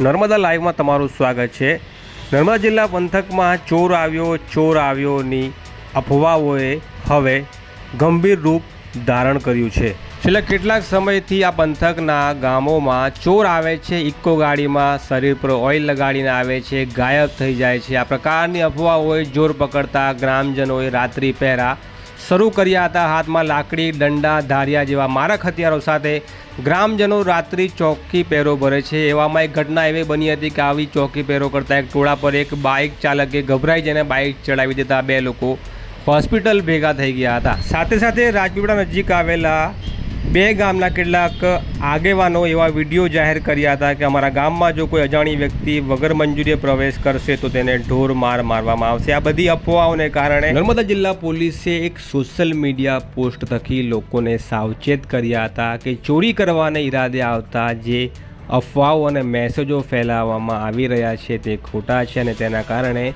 નર્મદા લાઈવમાં તમારું સ્વાગત છે. નર્મદા જિલ્લા પંથકમાં ચોર આવ્યો, ચોર આવ્યોની અફવાઓએ હવે ગંભીર રૂપ ધારણ કર્યું છે. છેલ્લા કેટલાક સમયથી આ પંથકના ગામોમાં ચોર આવે છે ઇકો ગાડીમાં શરીર પર ઓઇલ લગાડીને આવે છે, ગાયબ થઈ જાય છે. આ પ્રકારની અફવાઓએ જોર પકડતા ગ્રામજનોએ રાત્રિ પહેરા શરૂ કર્યા હતા. હાથમાં લાકડી, દંડા, ધારિયા જેવા મારક હથિયારો સાથે ગ્રામજનો રાત્રિ ચોકી પહેરો ભરે છે. એવામાં એક ઘટના એવી બની હતી કે આવી ચોકી પહેરો કરતા એક ટોળા પર એક બાઇક ચાલકે ગભરાઈ જઈને બાઇક ચડાવી દેતા બે લોકો હોસ્પિટલ ભેગા થઈ ગયા હતા. સાથે સાથે રાજપીપળા નજીક આવેલા બે ગામના કેટલાક આગેવાનો એવા વીડિયો જાહેર કર્યા હતા કે અમારા ગામમાં જો કોઈ અજાણી વ્યક્તિ વગર મંજૂરીએ પ્રવેશ કરશે તો તેને ઢોર માર મારવામાં આવશે. આ બધી અફવાઓને કારણે નર્મદા જિલ્લા પોલીસે એક સોશિયલ મીડિયા પોસ્ટ થકી લોકોને સાવચેત કર્યા હતા કે ચોરી કરવાને ઈરાદે આવતા જે અફવાઓ અને મેસેજો ફેલાવવામાં આવી રહ્યા છે, તે ખોટા છે અને તેના કારણે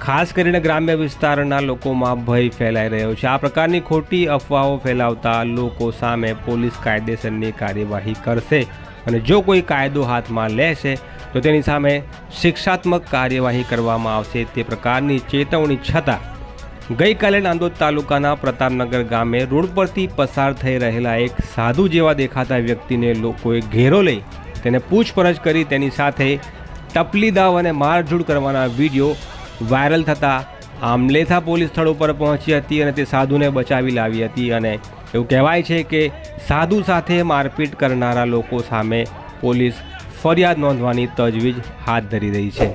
ખાસ કરીને ગ્રામ્ય વિસ્તારના લોકોમાં ભય ફેલાઈ રહ્યો છે. આ પ્રકારની ખોટી અફવાઓ ફેલાવતા લોકો સામે પોલીસ કાયદેસરની કાર્યવાહી કરશે અને જો કોઈ કાયદો હાથમાં લેશે, તો તેની સામે શિક્ષાત્મક કાર્યવાહી કરવામાં આવશે. તે પ્રકારની ચેતવણી છતાં ગઈકાલે નાંદોદ તાલુકાના પ્રતાપનગર ગામે રોડ પરથી પસાર થઈ રહેલા એક સાધુ જેવા દેખાતા વ્યક્તિને લોકોએ ઘેરો લઈ તેને પૂછપરછ કરી તેની સાથે ટપલી દાવ અને મારઝૂડ કરવાના વીડિયો વાયરલ થતાં આમલેથા પોલીસ સ્થળ ઉપર પહોંચી હતી અને તે સાધુને બચાવી લાવી હતી અને એવું કહેવાય છે કે સાધુ સાથે મારપીટ કરનારા લોકો સામે પોલીસ ફરિયાદ નોંધવાની તજવીજ હાથ ધરી રહી છે.